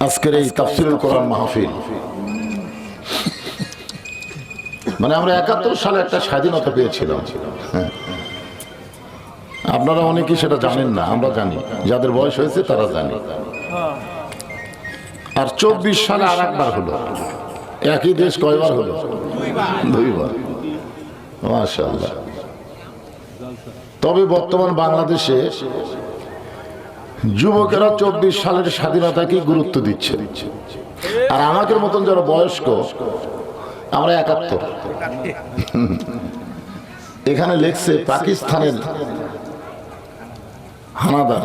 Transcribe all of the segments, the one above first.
আজকের এই তাফসিরুল কোরআন মাহফিল। মানে আমরা একাত্তর সালে একটা স্বাধীনতা পেয়েছিলাম। হ্যাঁ। আপনারা অনেকেই সেটা জানেন না, আমরা জানি। যাদের বয়স হয়েছে তারা জানে। আর চব্বিশ সালে আর একবার হলো। একই দেশ কয়বার হলো? দুইবার। মাশাআল্লাহ। তবে বর্তমান বাংলাদেশে যুবকেরা চব্বিশ সালের স্বাধীনতাকে গুরুত্ব দিচ্ছে। আর আমাদের মতন যারা বয়স্ক, আমরা একাত্তর। এখানে লেখছে পাকিস্তানের হানাদার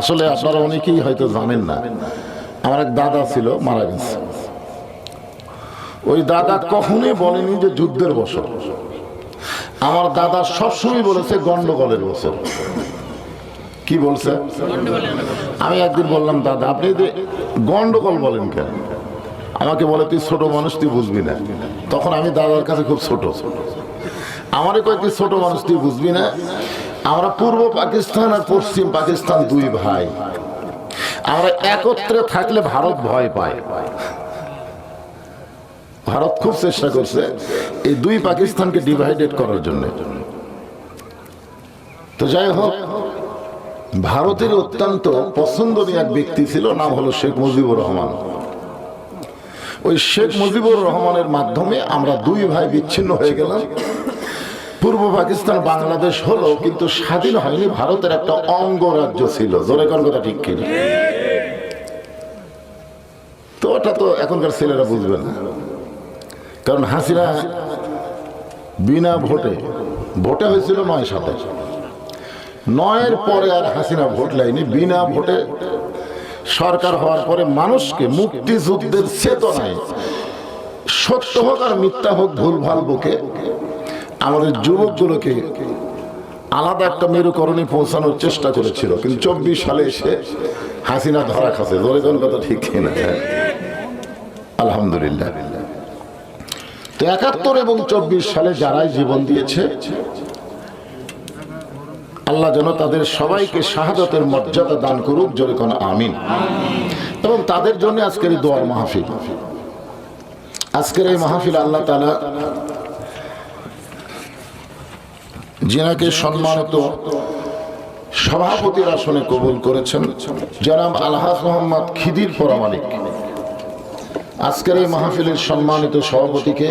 আসলে আপনারা অনেকেই হয়তো জানেন না, আমার এক দাদা ছিল, মারা গেছে। ওই দাদা কখনোই বলেনি যে যুদ্ধের বছর। আমার দাদা সবসময় বলেছে গন্ডগোলের বছর। কি বলছে? আমি একদিন বললাম, দাদা, আপনি গন্ডগোল বলেন কেন? আমাকে বলে, তুই ছোট মানুষ, তুই বুঝবি না। তখন আমি দাদার কাছে খুব ছোট। আমারই কয়েকটি ছোট মানুষ, তুই বুঝবি না? আমরা পূর্ব পাকিস্তান আর পশ্চিম পাকিস্তান দুই ভাই। আমরা একত্রে থাকলে ভারত ভয় পায়। ভারত খুব চেষ্টা করছে এই দুই পাকিস্তানকে ডিভাইডেড করার জন্য। তো যাই হোক ভারতের অত্যন্ত পছন্দনীয় এক ব্যক্তি ছিল, নাম হলো শেখ মুজিবুর রহমান। ওই শেখ মুজিবুর রহমানের মাধ্যমে আমরা দুই ভাই বিচ্ছিন্ন হয়ে গেলাম। পূর্ব পাকিস্তান, বাংলাদেশ হলো কিন্তু স্বাধীন হয়নি, ভারতের একটা অঙ্গরাজ্য ছিল। জোরে কথা ঠিক কিনা? তো ওটা তো এখনকার ছেলেরা বুঝবে না। কারণ হাসিনা বিনা ভোটে ভোটে হয়েছিল নয় সাথে নয়ের পরে আর হাসিনা ভোট লাইনি, বিনা ভোটে সরকার হওয়ার পরে মানুষকে মুক্তিযুদ্ধের চেতনায় সত্য হোক আর মিথ্যা হোক, ভুল ভালো বুকে আমাদের যুবকগুলোকে আলাদা একটা মেরুকরণে পৌঁছানোর চেষ্টা করেছিল। কিন্তু চব্বিশ সালে এসে হাসিনা ধরা খাসে। ধরে কথা ঠিক কিনা? আলহামদুলিল্লাহ। তো একাত্তর এবং চব্বিশ সালে যারাই জীবন দিয়েছে আল্লাহ যেন তাদের সবাইকে শাহাদতের মর্যাদা দান করুক, জোরে কোন আমিন। এবং তাদের জন্য আজকের এই দোয়ার মাহফিল। আজকের এই মাহফিল আল্লাহ তালা যিনাকে সম্মানিত সভাপতির আসনে কবুল করেছেন, জনাব আলহাজ মোহাম্মদ খিদির পরামানিক। আজকের এই মাহফিলের সম্মানিত সভাপতিকে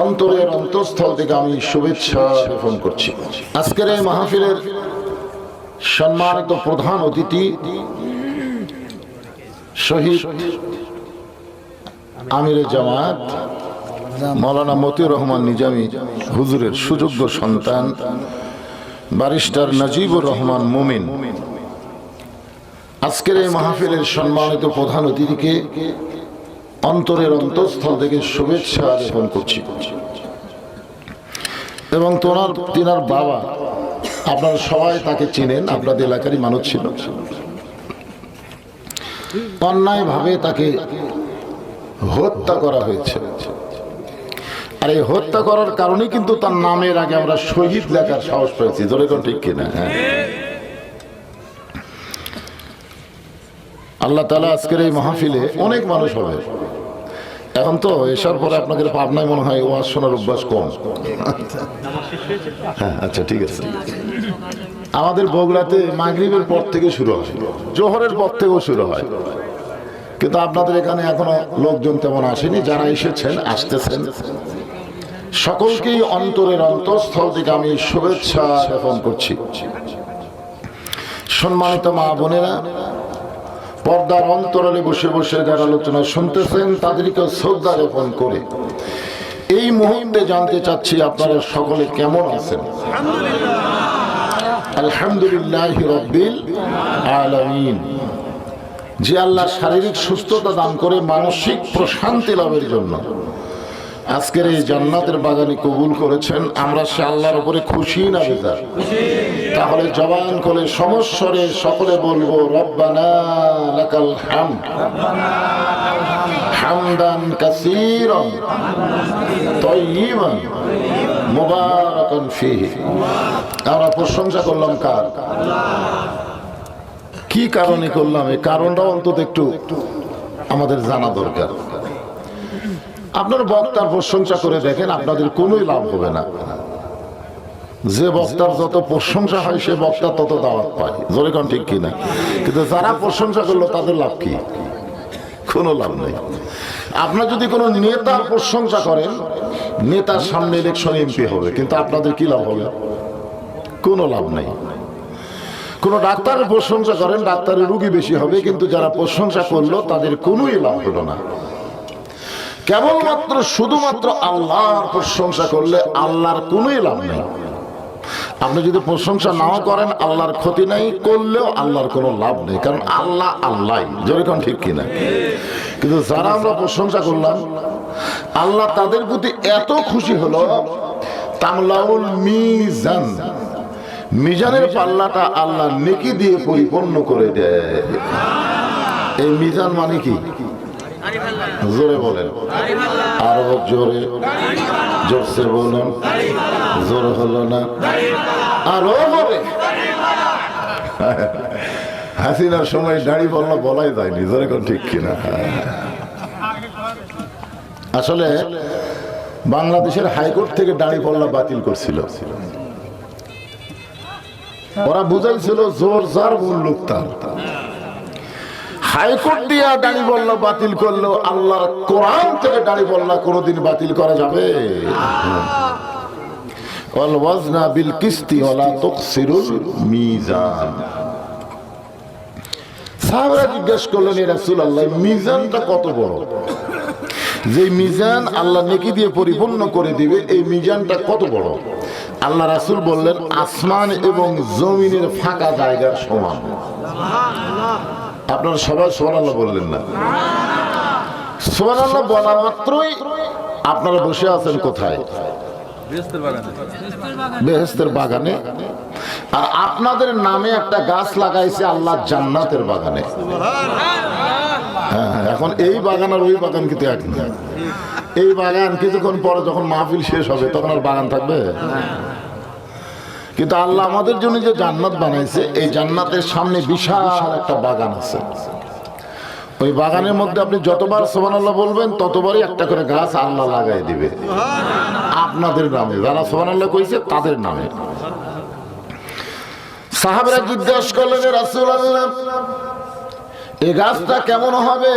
অন্তরের অন্তঃস্থল থেকে আমি শুভেচ্ছা জ্ঞাপন করছি। আজকের এই মাহফিলের সম্মানিত প্রধান অতিথি শহীদ আমির জামাত, মৌলানা মতিউর রহমান নিজামী হুজুরের সুযোগ্য সন্তান, ব্যারিস্টার নাজিবুর রহমান মুমিন। আজকের এই মাহফিলের সম্মানিত প্রধান অতিথিকে অন্তরের অন্তঃস্থল থেকে শুভেচ্ছা জ্ঞাপন করছি। এবং তোনার তিনার বাবা, আপনারা সবাই তাকে চিনেন, আপনাদের এলাকারই মানুষ ছিল। অন্যায়ভাবে তাকে হত্যা করা হয়েছে। আর এই হত্যা করার কারণে কিন্তু তার নামের আগে আমরা শহীদ লেখার সাহস পেয়েছি। ধরে ঠিক কিনা? হ্যাঁ। আল্লাহ তালা আজকের এই মাহফিলে অনেক মানুষ হবে। এখন তো এসার পরে আপনাদের পাবনায় মনে হয় ওয়াজ শোনার অভ্যাস কম। হ্যাঁ আচ্ছা ঠিক আছে। আমাদের বগুড়াতে মাগরিবের পর থেকে শুরু হয়, জোহরের পর থেকেও শুরু হয়। কিন্তু আপনাদের এখানে এখনও লোকজন তেমন আসেনি, যারা এসেছেন, আসতেছেন। সকলকেই অন্তরের অন্তঃস্থল থেকে আমি শুভেচ্ছা জ্ঞাপন করছি। সম্মানিত মা বোনেরা পর্দার অন্তরালে বসে বসে যারা আলোচনা শুনতেছেন তাদেরকে শ্রদ্ধা জ্ঞাপন করে। এই মুহূর্তে জানতে চাচ্ছি আপনারা সকলে কেমন আছেন? আলহামদুলিল্লাহ যে আল্লাহ শারীরিক সুস্থতা দান করে মানসিক প্রশান্তি লাভের জন্য। আজকের এই জান্নাতের বাগানে কবুল করেছেন, আমরা সে আল্লাহর উপরে খুশি না বেজার? তাহলে জবান করে সমস্বরে সকলে বলব, রব্বানা লাকাল হামদ। হামদান কাসীরান তাইয়িবান মুবারাকান ফীহি। আমরা প্রশংসা করলাম কার? কি কারণে করলাম? এই কারণটা অন্তত একটু আমাদের জানা দরকার। আপনার বক্তার প্রশংসা করে দেখেন আপনাদের কোনোই লাভ হবে না। যে বক্তার যত প্রশংসা হয়, সে বক্তা তত দাওয়াত পায়। জোরে কোন ঠিক কিনা? কিন্তু যারা প্রশংসা করল, তাদের লাভ কি? কোনো লাভ নেই। আপনার যদি কোনো নেতার প্রশংসা করেন, নেতার সামনে ইলেকশন এমপি হবে, কিন্তু আপনাদের কি লাভ হবে? কোনো লাভ নেই। কোনো ডাক্তারের প্রশংসা করেন, ডাক্তারের রুগী বেশি হবে, কিন্তু যারা প্রশংসা করল, তাদের কোনোই লাভ হলো না। কেবলমাত্র শুধুমাত্র আল্লাহর প্রশংসা করলে আল্লাহর কোনোই লাভ নেই। আপনি যদি প্রশংসা নাও করেন, আল্লাহর ক্ষতি নেই, করলেও আল্লাহর কোনো লাভ নেই। কারণ আল্লাহ আল্লাহ যেরকম ঠিক কিনা? কিন্তু যারা আমরা প্রশংসা করলাম, আল্লাহ তাদের প্রতি এত খুশি হলো, তামলাউল মিজান। মিজানের পাল্লাটা আল্লাহ নেকি দিয়ে পরিপূর্ণ করে দেয়। এই মিজান মানে কি? জোরে বলেন। আরও জোরে। জোরসে বলুন। জোর হলো না। আরও জোরে হাসিনার সময় দাড়ি বললা বলাই যায়নি। জোরে কোন ঠিক কিনা? আসলে বাংলাদেশের হাইকোর্ট থেকে দাড়ি পল্লা বাতিল করছিল। ওরা বুঝাইছিল জোর যার মূল লোক তার। হাইকোর্ট দিয়া দাড়ি বল্লা, বাতিল করল, আল্লাহর কোরআন থেকে দাড়ি বল্লা, কোনোদিন বাতিল করা যাবে। কিস্তি মিজান। জিজ্ঞেস করলেন মিজানটা কত বড়? যে মিজান আল্লাহ নেকি দিয়ে পরিপূর্ণ করে দিবে, এই মিজানটা কত বড়? আল্লাহ রাসূল বললেন, আসমান এবং জমিনের ফাঁকা জায়গার সমান। আপনারা সবাই সোহানাল্লাহ বললেন না। সোহানাল্লাহ বলা মাত্রই আপনারা বসে আছেন কোথায়? বেহেস্তের বাগানে। আর আপনাদের নামে একটা গাছ লাগাইছে আল্লাহ জান্নাতের বাগানে। হ্যাঁ, এখন এই বাগান আর ওই বাগান কিন্তু এক না। এই বাগান কিছুক্ষণ পরে যখন মাহফিল শেষ হবে তখন আর বাগান থাকবে? কিন্তু আল্লাহ আমাদের জন্য যে জান্নাত বানাইছে এই জান্নাতের সামনে বিশাল একটা বাগান আছে। ওই বাগানের মধ্যে আপনি যতবার সোহান আল্লাহ বলবেন, ততবারই একটা করে গাছ আল্লাহ লাগাই দিবে। আপনাদের নামে, যারা সোহান আল্লাহ কইছে তাদের নামে। সাহাবরা জিজ্ঞাসা করলেন রাসুল আল্লাহ এই গাছটা কেমন হবে?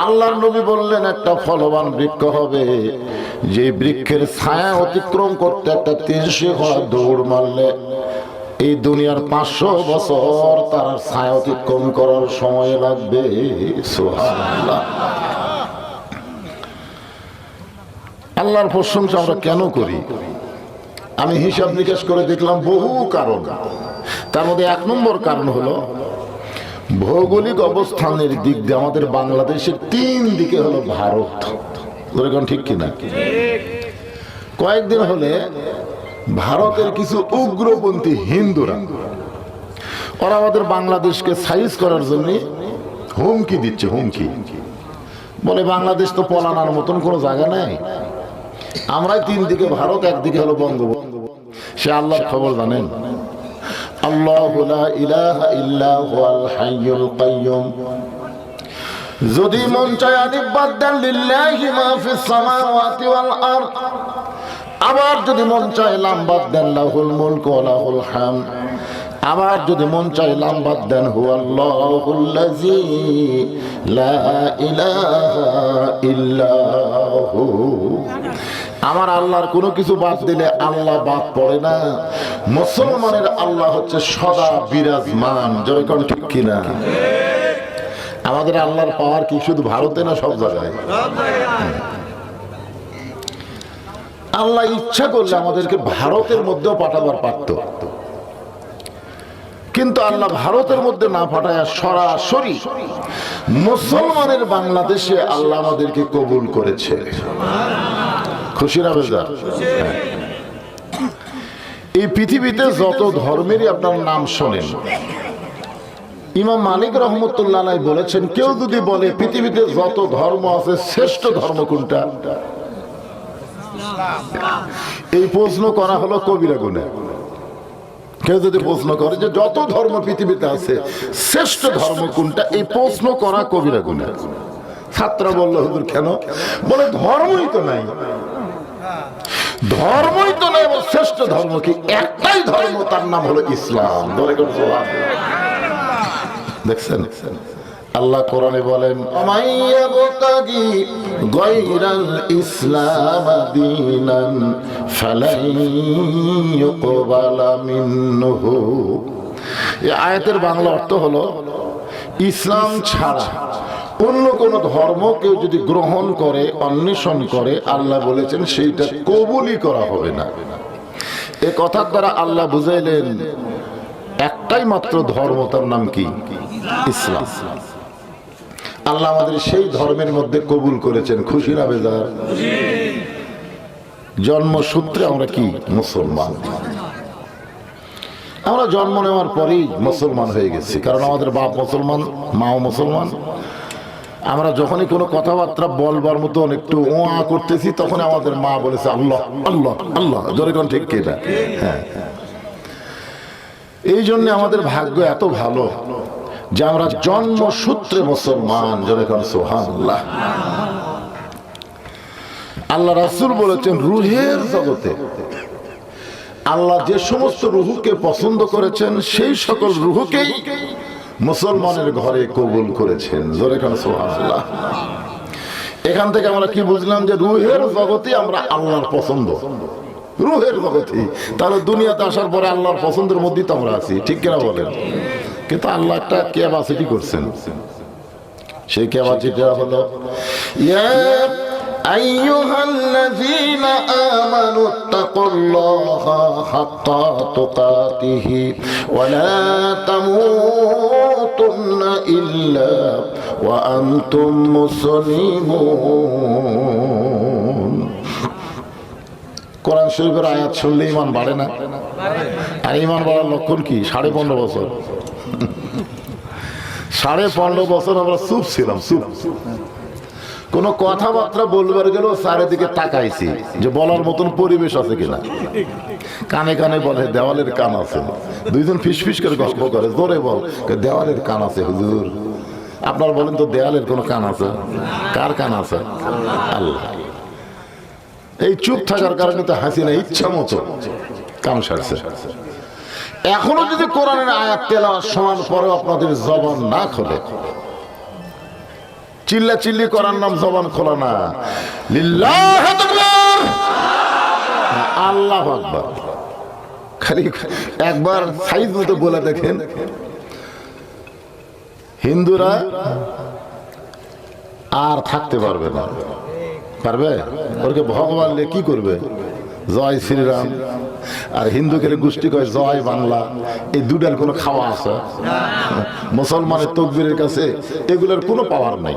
আল্লাহর নবী বললেন, একটা ফলবান বৃক্ষ হবে। যে বৃক্ষের ছায়া অতিক্রম করতে একটা তিনশো ঘোড়া দৌড় মারলে এই দুনিয়ার পাঁচশো বছর তার ছায়া অতিক্রম করার সময় লাগবে। আল্লাহর প্রশংসা আমরা কেন করি? আমি হিসাব নিকাশ করে দেখলাম বহু কারণ। তার মধ্যে এক নম্বর কারণ হলো ভৌগোলিক অবস্থানের দিক দিয়ে আমাদের বাংলাদেশের তিন দিকে হলো ভারত। ঠিক কিনা? কয়েকদিন হলে ভারতের কিছু উগ্রপন্থী হিন্দুরা, ওরা আমাদের বাংলাদেশকে সাইজ করার জন্য হুমকি দিচ্ছে, হুমকি। বলে বাংলাদেশ তো পলানার মতন কোনো জায়গা নেই। আমরাই তিন দিকে, ভারত একদিকে হলো বঙ্গবন্ধু। সে আল্লাহর খবর জানেন? আল্লাহ ইলাহা ইল্লা হুয়াল হাইয়ুল কাইয়ুম। যদি মন চায় আনিবাদ দেন, লিল্লাহি মা ফিস সামাওয়াতি ওয়াল আরদ। আবার যদি মন চায় লাম্বাদ দেন, লাহুল মুলক ওয়া লাহুল হামদ আবার যদি মন চায় লাম্বাদ দেন হুয়াল্লাহুল্লাযী লা ইলাহা ইল্লা হু আমার আল্লাহর কোনো কিছু বাদ দিলে আল্লাহ বাদ পড়ে না। মুসলমানের আল্লাহ হচ্ছে সদা বিরাজমান। যখন ঠিক কিনা? আমাদের আল্লাহর পাওয়ার কি শুধু ভারতে না সব জায়গায়? আল্লাহ ইচ্ছা করলে আমাদেরকে ভারতের মধ্যেও পাঠাবার পারত কিন্তু আল্লাহ ভারতের মধ্যে না পাঠায় সরাসরি মুসলমানের বাংলাদেশে আল্লাহ আমাদেরকে কবুল করেছে। খুশি না। এই পৃথিবীতে যত ধর্মেরই আপনার নাম শোনেন, ইমাম মালিক রহমতুল্লাহ বলেছেন, কেউ যদি বলে পৃথিবীতে যত ধর্ম আছে, শ্রেষ্ঠ ধর্ম কোনটা? এই প্রশ্ন করা হলো কবিরা গুণে। কেউ যদি প্রশ্ন করে যে যত ধর্ম পৃথিবীতে আছে, শ্রেষ্ঠ ধর্ম কোনটা? এই প্রশ্ন করা কবিরা গুণা। ছাত্র বলল, হুজুর, কেন? বলে, ধর্মই তো নাই। ধর্মই তো এবার শ্রেষ্ঠ ধর্ম কি? একটাই ধর্ম, তার নাম হলো ইসলাম। দেখছেন? আল্লাহ কোরআনে বলেন ইসলাম এই আয়াতের বাংলা অর্থ হলো, ইসলাম ছাড়া অন্য কোন ধর্ম কেউ যদি গ্রহণ করে, অন্বেষণ করে, আল্লাহ বলেছেন সেইটা কবুলই করা হবে না। এ কথার দ্বারা আল্লাহ বুঝাইলেন, একটাই মাত্র ধর্ম, তার নাম কি? ইসলাম। আল্লাহ আমাদের সেই ধর্মের মধ্যে কবুল করেছেন। খুশি না বেজার? জন্মসূত্রে আমরা কি? মুসলমান। আমরা জন্ম নেওয়ার পরেই মুসলমান হয়ে গেছি, কারণ আমাদের বাপ মুসলমান, মাও মুসলমান। আমরা যখনই কোনো কথাবার্তা বলবার মতন একটু ওয়া করতেছি তখন আমাদের মা বলেছে, আল্লাহ আল্লাহ আল্লাহ। জোরে কোন ঠিক কিনা হ্যাঁ এই জন্য আমাদের ভাগ্য এত ভালো যে আমরা জন্মসূত্রে মুসলমান, জোরে কোন সোহান আল্লাহ আল্লাহ রাসুল বলেছেন, রুহের জগতে আল্লাহ যে সমস্ত রুহুকে পছন্দ করেছেন, সেই সকল রুহুকেই মুসলমানের ঘরে কবুল করেছেন। জোরে খান সোহানুল্লাহ এখান থেকে আমরা কি বুঝলাম যে রুহের জগতে আমরা আল্লাহর পছন্দ? রুহের জগতে। তাহলে দুনিয়াতে আসার পরে আল্লাহর পছন্দের মধ্যেই তো আমরা আছি। ঠিক কিনা বলেন? কিন্তু আল্লাহ একটা ক্যাপাসিটি করছেন। সেই ক্যাপাসিটিটা হলো أيها الذين آمنوا اتقوا الله حق تقاته ولا تموتن إلا وأنتم مسلمون কোরআন শরীফের আয়াত শুনলে ইমান বাড়ে না আর ইমান বাড়ার লক্ষণ কি সাড়ে পনেরো বছর সাড়ে পনেরো বছর আমরা চুপ ছিলাম চুপ কোনো কথাবার্তা বলবার গেলেও চারিদিকে তাকাইছি যে বলার মতন পরিবেশ আছে কিনা। কানে কানে বলে, দেওয়ালের কান আছে। দুইজন ফিস ফিস করে গল্প করে, জোরে বল। দেওয়ালের কান আছে, হুজুর। আপনার বলেন তো, দেওয়ালের কোনো কান আছে? কার কান আছে? আল্লাহ। এই চুপ থাকার কারণে তো হাসি না ইচ্ছা মতো কান সারছে। এখনও যদি কোরআনের আয়াত তেলা সমান পরে আপনাদের জবান না খোলে চিল্লা চিল্লি করার নাম জবান খোলা না। আল্লাহ আকবার। খালি একবার সাইজ মতো বলে দেখেন। হিন্দুরা আর থাকতে পারবে না। পারবে? ওরকে ভগবান কি করবে? জয় শ্রীরাম। আর হিন্দু খেলে গোষ্ঠী কয়, জয় বাংলা। এই দুটার কোনো খাওয়া আছে? মুসলমানের তকবীরের কাছে এগুলোর কোনো পাওয়ার নাই।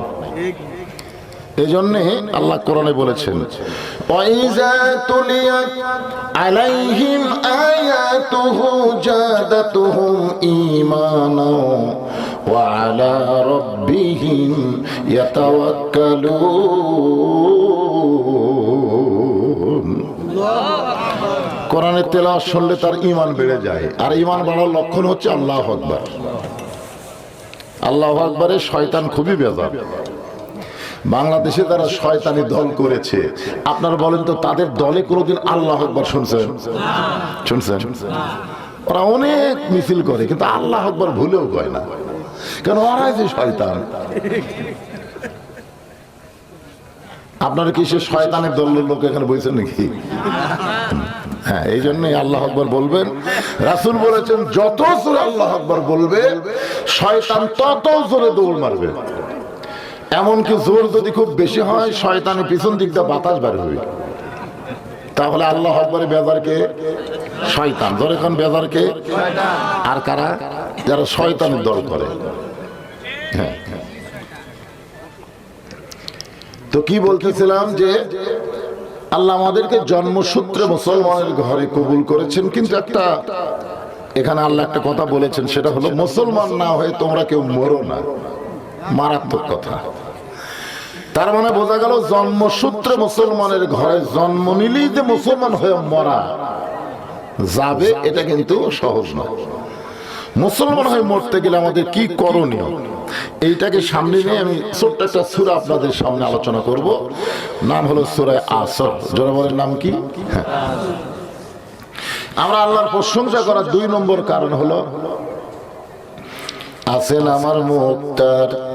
এই জন্যে আল্লাহ কোরআনে বলেছেন কোরআনের তেলাওয়াত শুনলে তার ঈমান বেড়ে যায়, আর ঈমান বাড়ার লক্ষণ হচ্ছে আল্লাহ আকবার। আল্লাহ আকবরের শয়তান খুবই বেজার। বাংলাদেশে তারা শয়তানি দল করেছে। আপনারা বলেন তো, তাদের দলে কোনোদিন আল্লাহ আকবর শুনছেন? শুনছেন? ওরা অনেক মিছিল করে, কিন্তু আল্লাহ আকবর ভুলেও কয় না। কেন? ওরাই যে শয়তান। আপনারা কি সে শয়তানের দলের লোক এখানে বলছেন নাকি? হ্যাঁ এই জন্যই আল্লাহ আকবর বলবেন, রাসুল বলেছেন, যত জোরে আল্লাহ আকবর বলবে, শয়তান তত জোরে দৌড় মারবে। এমনকি জোর যদি খুব বেশি হয় শয়তানের পিছন দিক দিয়ে বাতাস বের হবে তাহলে আল্লাহ আকবরে বেজারকে? শয়তান। ধরে এখন বেজারকে? আর কারা? যারা শয়তানের দল করে। হ্যাঁ। তো কি বলতেছিলাম যে, আল্লাহ আমাদেরকে জন্মসূত্রে মুসলমানের ঘরে কবুল করেছেন, কিন্তু একটা এখানে আল্লাহ একটা কথা বলেছেন, সেটা হলো, মুসলমান না হয়ে তোমরা কেউ মরো না। মারাত্মক কথা। তার মানে বোঝা গেল জন্মসূত্রে মুসলমানের ঘরে জন্ম নিলেই যে মুসলমান হয়ে মরা। যাবে, এটা কিন্তু সহজ না মুসলমান হয়ে মরতে গেলে আমাদের কি করণীয়? এইটাকে সামনে নিয়ে আমি ছোট্ট একটা সুরা আপনাদের সামনে আলোচনা করব। নাম হলো সুরায় আসর। জনগণের নাম কি? হ্যাঁ। আমরা আল্লাহর প্রশংসা করার দুই নম্বর কারণ হলো, আছেন আমার মুক্তার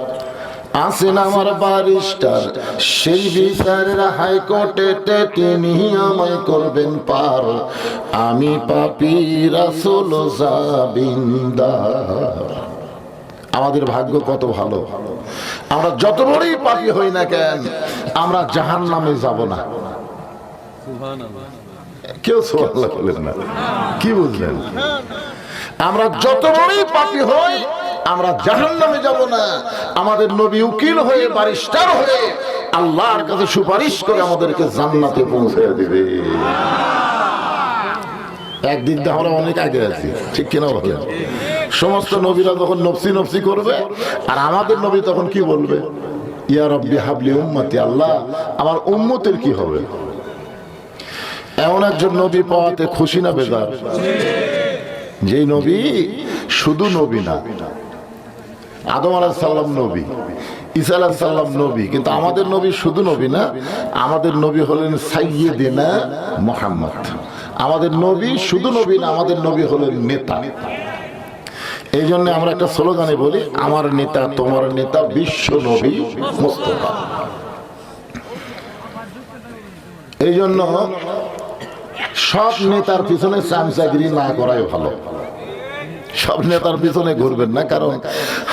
আছেন আমার বারিস্টার, সেই বিচারের হাইকোর্টে তিনি আমায় করবেন পার। আমি পাপি রাসুল আমাদের ভাগ্য কত ভালো। আমরা যত বড়ই পাপি হই না কেন, আমরা জাহান নামে যাব না। কেউ সোয়াল্লাহ না। কি বুঝলেন? আমরা যত বড়ই পাপি হই আমরা জাহান নামে যাব না। আমাদের নবী উকিল হয়ে, বারিস্টার হয়ে আল্লাহর কাছে সুপারিশ করে আমাদেরকে জান্নাতে পৌঁছে দিবে। একদিক দিয়ে আমরা অনেক আগে আছি, ঠিক কিনা বলেন? সমস্ত নবীরা যখন নফসি নফসি করবে, আর আমাদের নবী তখন কি বলবে? ইয়া রব্বি হাবলি উম্মতি, আল্লাহ, আমার উম্মতের কি হবে? এমন একজন নবী পাওয়াতে খুশি না বেজার? যেই নবী শুধু নবী না আদম আলাহ সাল্লাম নবী, ঈসা আলাহ সাল্লাম নবী, কিন্তু আমাদের নবী শুধু নবী না, আমাদের নবী হলেন সাইয়েদেনা মোহাম্মদ। আমাদের নবী শুধু নবী না, আমাদের নবী হলেন নেতা। এই জন্য আমরা একটা স্লোগানে বলি, আমার নেতা, তোমার নেতা বিশ্ব নবী মোস্তফা। এই জন্য সব নেতার পিছনে চামচাগিরি না করাই ভালো। সব নেতার পিছনে ঘুরবেন না, কারণ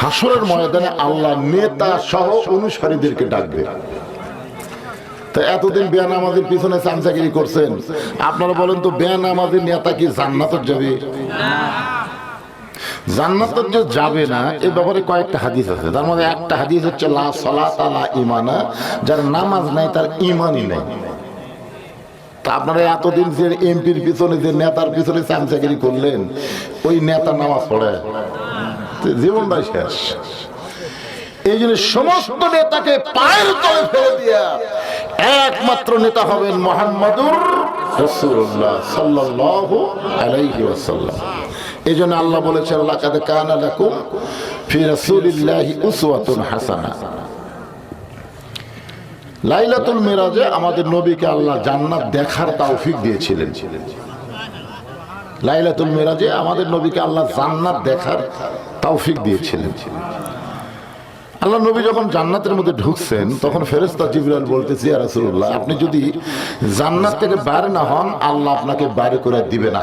হাসরের ময়দানে আল্লাহ নেতা সহ অনুসারীদেরকে ডাকবে। এতদিন বেয়ান আমাদের পিছনে চামচাগিরি করছেন। আপনারা বলেন তো বেয়ান আমাদের নেতা কি জান্নাতের যাবে? জান্নাতের যে যাবে না এই ব্যাপারে কয়েকটা হাদিস আছে। তার মধ্যে একটা হাদিস হচ্ছে, লা সলাত লা ইমানা যার নামাজ নাই, তার ইমানই নাই। তা আপনারা এতদিন যে এমপির পিছনে যে নেতার পিছনে চামচাগিরি করলেন, ওই নেতা নামাজ পড়ে। জীবনটাই শেষ। এই জন্য সমস্ত নেতাকে পায়ের তলে ফেলে দিয়া একমাত্র নেতা হবেন মোহাম্মদুর রাসূলুল্লাহ সাল্লাল্লাহু আলাইহি ওয়াসাল্লাম। এই জন্য আল্লাহ বলেছেন, লাকাদ কানা লাকুম ফি রাসূলিল্লাহি উসওয়াতুন হাসানা। লাইলাতুল মিরাজে আমাদের নবীকে আল্লাহ জান্নাত দেখার তৌফিক দিয়েছিলেন। লাইলাতুল মিরাজে আমাদের নবীকে আল্লাহ জান্নাত দেখার তৌফিক দিয়েছিলেন। আল্লাহ নবী যখন জান্নাতের মধ্যে ঢুকছেন, তখন ফেরেস্তা জিবরাল বলতেছি, ইয়া রাসূলুল্লাহ, আপনি যদি জান্নাত থেকে বাইরে না হন, আল্লাহ আপনাকে বাইরে করে দিবে না।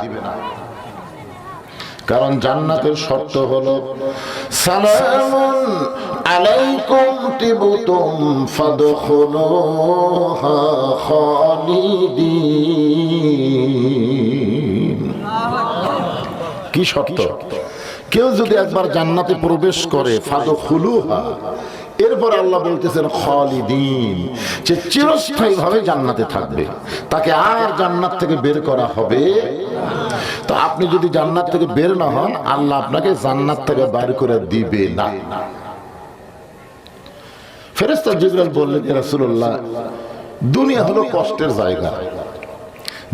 কারণ জান্নাতের শর্ত হলো সালামুন আলাইকুম তিবতুম কি শর্ত? কেউ যদি একবার জান্নাতে প্রবেশ করে ফাদখুলুহা, এরপর আল্লাহ বলতেছেন খালিদিন, যে চিরস্থায়ী ভাবে জান্নাতে থাকবে। তাকে আর জান্নাত থেকে বের করা হবে তো আপনি যদি জান্নাত থেকে বের না হন, আল্লাহ আপনাকে জান্নাত থেকে বের করে দিবে না। ফেরেস্তা জিবরাল বললেন রাসূলুল্লাহ, দুনিয়া হলো কষ্টের জায়গা।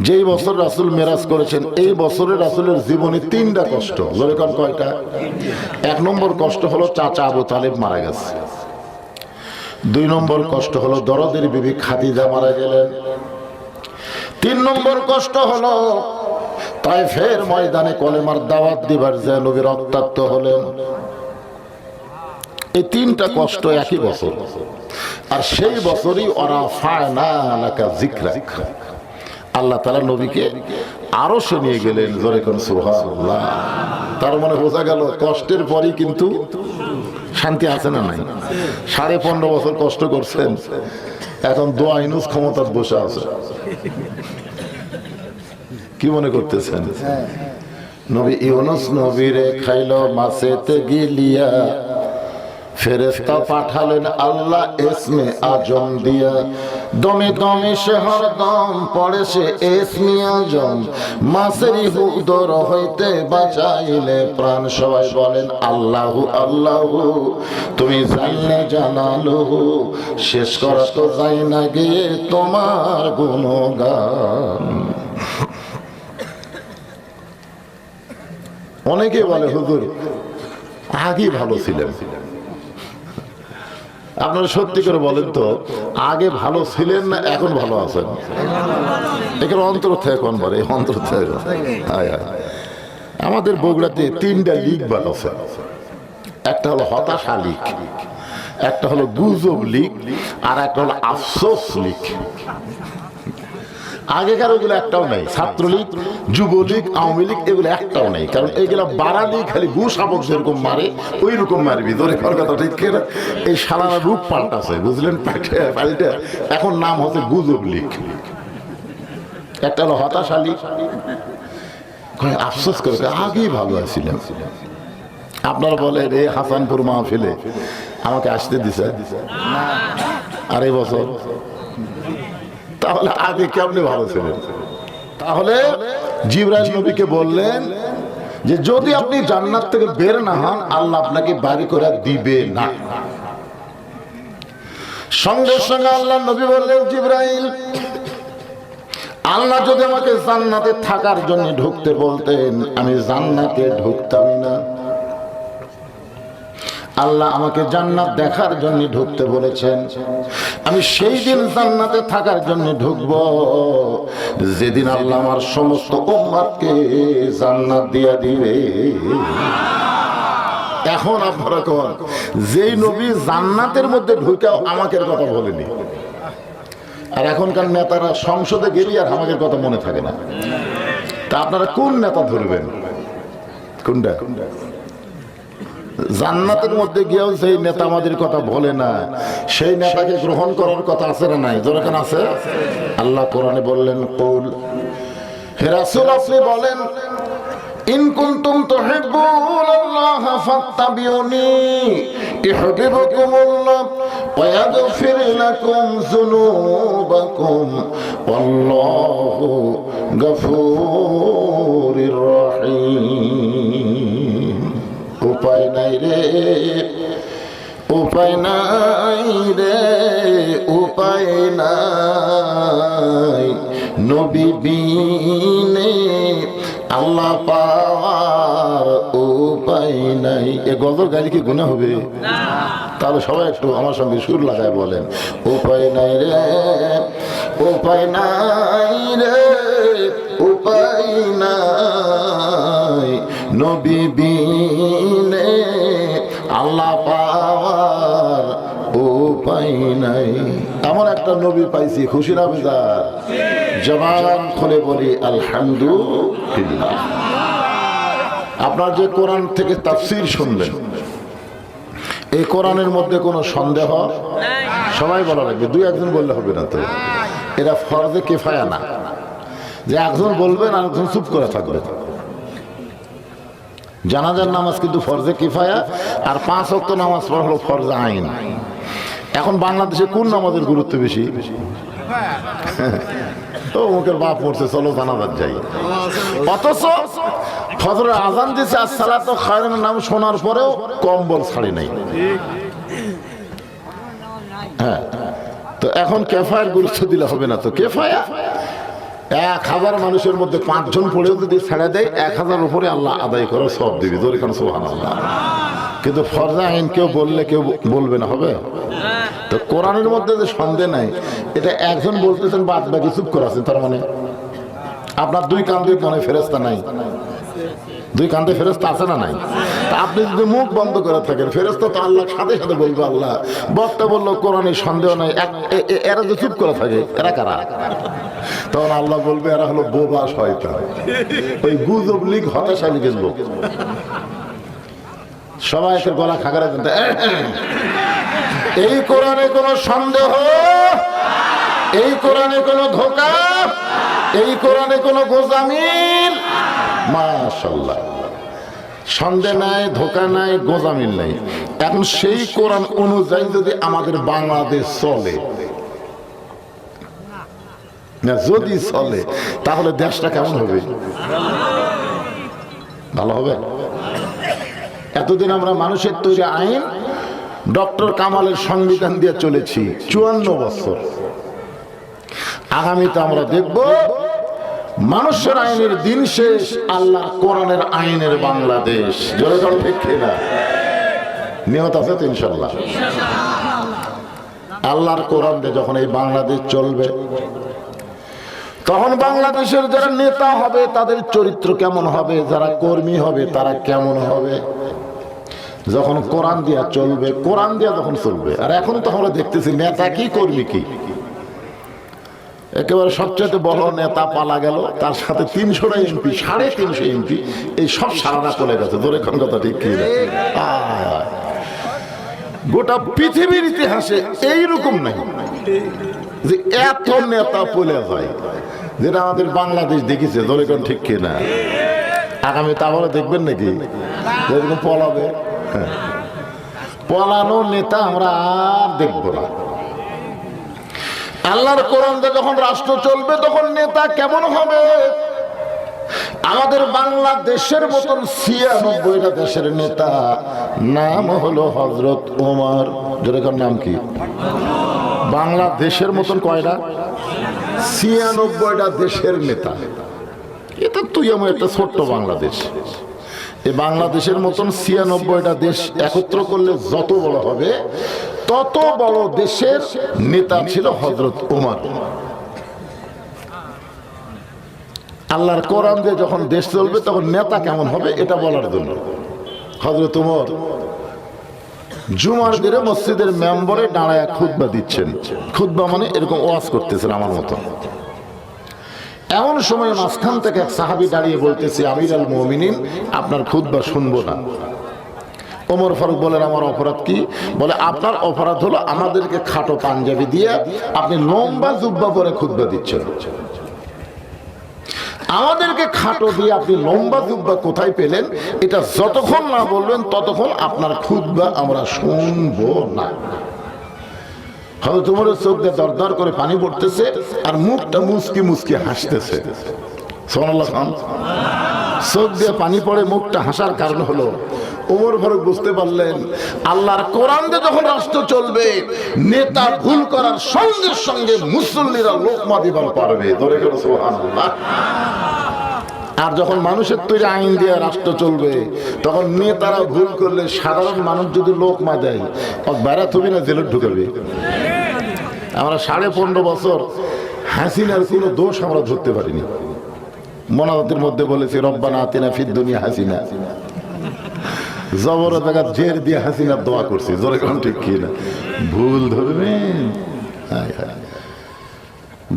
যেই বছর রাসূল মেরাজ করেছেন, এই বছরে রাসূলের জীবনে তিনটা কষ্ট। যেরকম কয়টা? এক নম্বর কষ্ট হলো চাচা আবু তালেব মারা গেছে। দুই নম্বর কষ্ট হলো দরদের বিবি খাদিজা মারা গেলেন। তিন নম্বর কষ্ট হলো তাই ফের ময়দানে কলেমার দাওয়াত দিবার যে নবী রক্তাক্ত হলেন। এই তিনটা কষ্ট একই বছর। আর সেই বছরই ওরা ফায়না জিক্রা। আল্লাহ তালা নবীকে আরও নিয়ে গেলেন জোরে কোন তার মানে বোঝা গেল কষ্টের পরই কিন্তু শান্তি আছে না নাই। সাড়ে পনেরো বছর কষ্ট করছেন। এখন দোয়া ইনুস ক্ষমতার বসে আছে। কি মনে করতেছেন? নবী ইউনুস নবীরে খাইল মাছেতে গিলিয়া। ফেরেস্তা পাঠালেন আল্লাহ এসমে আজম দিয়া। দমে দমে সে হরদম পড়ে সে এসমি আজম। মাসেরি হুদর হইতে বাঁচাইলে প্রাণ। সবাই বলেন, আল্লাহু আল্লাহু, তুমি জানলে জানালো। শেষ করা তো যাই না গিয়ে তোমার গুণগান। অনেকে বলে, হুজুর আগে ভালো ছিলেন। আপনারা সত্যি করে বলেন তো, আগে ভালো ছিলেন না এখন ভালো আছেন? এখানে অন্তর থেকে বলে? অন্তর থেকে। আমাদের বগুড়াতে তিনটা লিগ বার আছে। একটা হলো হতাশা লিগ, একটা হলো গুজব লিগ, আর একটা হলো আফসোস লিগ। আগেকার ওগুলো একটাও নেই। ছাত্রলীগ, যুবলীগ, আওয়ামী লীগ, এগুলো একটাও নেই। কারণ এগুলো বাড়ালি খালি গু শাবক যেরকম মারে ওই রকম মারবি ধরে কথা ঠিক? এই সালানা রূপ পাল্টাছে, বুঝলেন? এখন নাম হচ্ছে গুজব লীগ। একটা হলো হতাশা লীগ। কয়, আফসোস করে আগেই ভালো আছিলাম। আপনারা বলেন এই হাসানপুর মাহফিলে আমাকে আসতে দিছে? আর এই বছর তাহলে আগে কেমনি ভালো ছিলেন? তাহলে জিবরাইল নবীকে বললেন যে যদি আপনি জান্নাত থেকে বের না হন আল্লাহ আপনাকে বাড়ি করে দিবে না। সঙ্গে সঙ্গে আল্লাহ নবী বললেন জিব্রাইল আল্লাহ যদি আমাকে জান্নাতে থাকার জন্য ঢুকতে বলতেন আমি জান্নাতে ঢুকতামই না। আল্লাহ আমাকে জান্নাত দেখার জন্য ঢুকতে বলেছেন। আমি সেই দিন জান্নাতে থাকার জন্য ঢুকব। যেদিন আল্লাহ আমার সমস্ত উম্মাদকে জান্নাত দিয়া দিবে। এখন আপনারা কন? যেই নবী জান্নাতের মধ্যে ঢুকেও আমাকে কথা বলেনি। আর এখনকার নেতারা সংসদে গেলি আর আমাদের কথা মনে থাকে না। তা আপনারা কোন নেতা ধরবেন? কোনটা কোনটা? জান্নাতের মধ্যে গিয়েও সেই নেতা আমাদের কথা বলে না, সেই নেতাকে গ্রহণ করার কথা আছে না নাই? যেরকম আছে? আল্লাহ কোরআনে বললেন, কৌল রাসূল আপনি বলেন, ইন রহিম. উপায় নাই রে উপায় নাই রে উপায় নাই। নবী বিনে আল্লাহ পাওয়ার উপায় নাই। এ গজল গাড়ি কি গুণা হবে? তাহলে সবাই একটু আমার সঙ্গে সুর লাগায় বলেন। উপায় নাই রে উপায় নাই রে উপায় নাই। নবী বিনে আল্লাহ পাওয়ার উপায় নাই। এমন একটা নবী পাইছি খুশি না বেজার জবান খুলে বলি, আলহামদুলিল্লাহ। আপনার যে কোরআন থেকে তাফসির শুনলেন, এই কোরআনের মধ্যে কোনো সন্দেহ? সবাই বলা লাগবে, দুই একজন বললে হবে না তো। এটা ফরজে কেফায়া না। যে একজন বলবেন আর একজন চুপ করে থাকবে। জানাজার নামাজ কিন্তু ফরজে কিফায়া, আর পাঁচ অক্ট নামাজ পড়া হলো ফরজে আইন। এখন বাংলাদেশে কোন নামাজের গুরুত্ব বেশি? ও, মুখের বাপ পড়ছে, চলো জানাজার যাই। অথচ ফজরের আজান দিছে আর সালাত খায়রের নাম শোনার পরেও কম্বল ছাড়ি নাই। হ্যাঁ তো এখন কেফায়ের গুরুত্ব দিলে হবে না তো। কেফায়া? এক হাজার মানুষের মধ্যে পাঁচজন পড়েও যদি ছেড়ে দেয়, এক হাজার উপরে আল্লাহ আদায় করে সব দিবি। তোর এখানে সোহান আল্লাহ কিন্তু ফরজা আইন কেউ বললে কেউ বলবে না, হবে? তো কোরআনের মধ্যে যে সন্দেহ নাই, এটা একজন বলতেছেন, বাদ বাকি চুপ করে তার মানে আপনার দুই কান দুই মনে ফেরেস্তা নাই। দুই কান্দে ফেরস্তা আছে না নাই? আপনি যদি মুখ বন্ধ করে থাকেন ফেরস্তা তো আল্লাহ সাথে সাথে বলবে আল্লাহ। বক্তা বলল কোরআনের সন্দেহ নাই এরা যে চুপ করে থাকে, এরা কারা? তখন আল্লাহ বলবে, এরা হলো বোবা শয়তান। ওই গুজব লিগ হতাশা লিগের লোক। সবাই একে গলা দিতে এই কোরআনে কোনো সন্দেহ? এই কোরআনে কোনো ধোকা? এই কোরআনে কোনো গোজামিল? মাশাল্লাহ সন্দেহ নাই, ধোকা নাই, গোজামিল নাই। এখন সেই কোরআন অনুযায়ী যদি আমাদের বাংলাদেশ চলে না, যদি চলে, তাহলে দেশটা কেমন হবে? ভালো হবে? এতদিন আমরা মানুষের তৈরি আইন, ডক্টর কামালের সংবিধান দিয়ে চলেছি, চুয়ান্ন বছর। আগামীতে আমরা দেখব, মানুষের আইনের দিন শেষ আল্লাহ কোরআনের আইনের বাংলাদেশ। নিয়ত আছে তো ইনশাল্লাহ আল্লাহর কোরআন যখন এই বাংলাদেশ চলবে তখন বাংলাদেশের যারা নেতা হবে, তাদের চরিত্র কেমন হবে, যারা কর্মী হবে, তারা কেমন হবে? যখন কোরআন দিয়া চলবে, কোরআন দিয়া যখন চলবে, আর এখন তো আমরা দেখতেছি নেতা কি, কর্মী কি? একেবারে সবচেয়ে বড় নেতা পালা গেল, তার সাথে তিনশোটা এমপি, সাড়ে তিনশো এমপি, এই সব সারাটা চলে গেছে। ধরে এখন কথা ঠিক কি। গোটা পৃথিবীর ইতিহাসে এইরকম নাই যে এত নেতা পলে যায়। যেটা আমাদের বাংলাদেশ দেখেছে কোন ঠিক কিনা। আগামী তাহলে দেখবেন নাকি? পলাবে হ্যাঁ। পলানো নেতা আমরা আর দেখব না। আল্লাহর কোরআন যখন রাষ্ট্র চলবে, তখন নেতা কেমন হবে? আমাদের বাংলাদেশের মতন ছিয়ানব্বইটা দেশের নেতা নাম হলো হজরত ওমর। যেরকম নাম কি? বাংলাদেশের মতন কয়টা? ছিয়ানব্বইটা দেশের নেতা। এটা তুই আমার একটা ছোট্ট বাংলাদেশ। এই বাংলাদেশের মতন ছিয়ানব্বইটা দেশ একত্র করলে যত বড় হবে, তত বড় দেশের নেতা ছিল হজরত উমর। আল্লাহর কোরআন দিয়ে যখন দেশ চলবে, তখন নেতা কেমন হবে, এটা বলার জন্য। হজরত উমর জুমার দিনে মসজিদের মেম্বরে দাঁড়ায় খুতবা দিচ্ছেন। খুতবা মানে এরকম ওয়াজ করতেছেন আমার মতো। এমন সময় মাঝখান থেকে এক সাহাবি দাঁড়িয়ে বলতেছে, আমির আল মমিনিন, আপনার খুতবা শুনব না। ওমর ফারুক বলেন, আমার অপরাধ কি? বলে, আপনার অপরাধ হলো আমাদেরকে খাটো পাঞ্জাবি দিয়ে আপনি লম্বা জুব্বা পরে খুতবা দিচ্ছেন। আমাদেরকে খাটো দিয়ে আপনি লম্বা জুব্বা কোথায় পেলেন, এটা যতক্ষণ না বলবেন ততক্ষণ আপনার খুদ্া আমরা শুনব না। হয়তো তোমার চোখ দিয়ে দরদর করে পানি পড়তেছে আর মুখটা মুসকি মুসকি হাসতেছে। সোনাল্লাহ খান চোখ দিয়ে পানি পড়ে মুখটা হাসার কারণ হলো ওমর ফারুক বুঝতে পারলেন, আল্লাহর কোরআন যখন রাষ্ট্র চলবে, নেতা ভুল করার সঙ্গে সঙ্গে মুসল্লিরা লোকমা দিবার পারবে ধরে গেল আর যখন মানুষের তৈরি আইন দিয়ে রাষ্ট্র চলবে, তখন নেতারা ভুল করলে সাধারণ মানুষ যদি লোক মা দেয় বেড়া তুমি না জেলে ঢুকাবে। আমরা সাড়ে পনেরো বছর হাসিনার কোনো দোষ আমরা ধরতে পারিনি। মনাদতের মধ্যে বলেছি, রব্বানা আতিনা ফিদ দুনিয়া হাসিনা। জবর জায়গা জের দিয়ে হাসিনার দোয়া করছি। জোরে কোন ঠিক কি না ভুল ধরবেন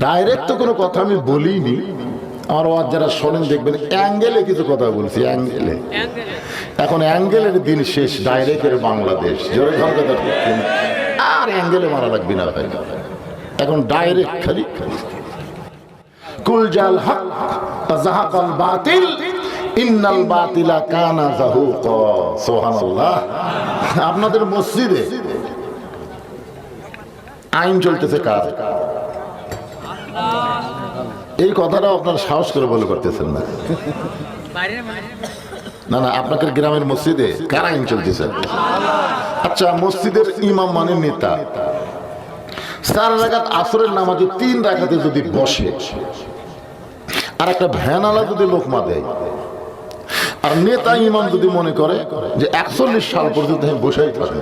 ডাইরেক্ট তো কোনো কথা আমি বলিনি। আমার ওয়াজ যারা শোনেন দেখবেন, অ্যাঙ্গেলে কিছু কথা বলছি, অ্যাঙ্গেলে। এখন অ্যাঙ্গেলের দিন শেষ, ডাইরেক্টের বাংলাদেশ। জোরে ঘর কথা ঠিক আর অ্যাঙ্গেলে মারা লাগবে না ভাই। এখন ডাইরেক্ট খালি। কুল জাল হক জাহাকাল বাতিল। ইন্নাল বাতিলা কানা আপনাদের মসজিদে আইন চলতেছে কার? এই কথাটা আপনার সাহস করে বলে করতেছেন না। না না, আপনাদের গ্রামের মসজিদে কার আইন চলতেছে? আচ্ছা মসজিদের ইমাম মানে নেতা। চার আসরের নামাজে তিন রাখাতে যদি বসে, আর একটা ভ্যানালা যদি লোকমা দেয় আর নেতা ইমাম যদি মনে করে যে একচল্লিশ সাল পর্যন্ত আমি বসেই থাকব,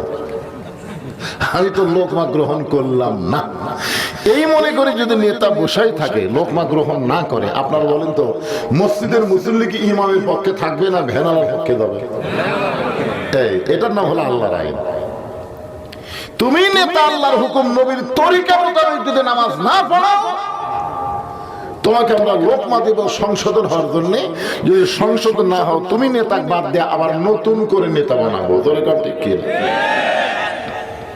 আমি তো লোকমা গ্রহণ করলাম না। এই মনে করে যদি নেতা বসাই থাকে, লোকমা গ্রহণ না করে, আপনারা বলেন তো, মসজিদের মুসল্লি কি ইমামের পক্ষে থাকবে না ভ্যানালার পক্ষে যাবে? এটার নাম হলো আল্লাহর আইন। তুমি নেতা আল্লাহর হুকুম, নবীর তরিকা মোতাবেক যদি নামাজ না পড়াও তোমাকে আমরা লোকমা দেব সংশোধন হওয়ার জন্য যদি সংশোধন না হও, তুমি নেতা বাদ দিয়ে আবার নতুন করে নেতা বানাবো দরকার ঠিক?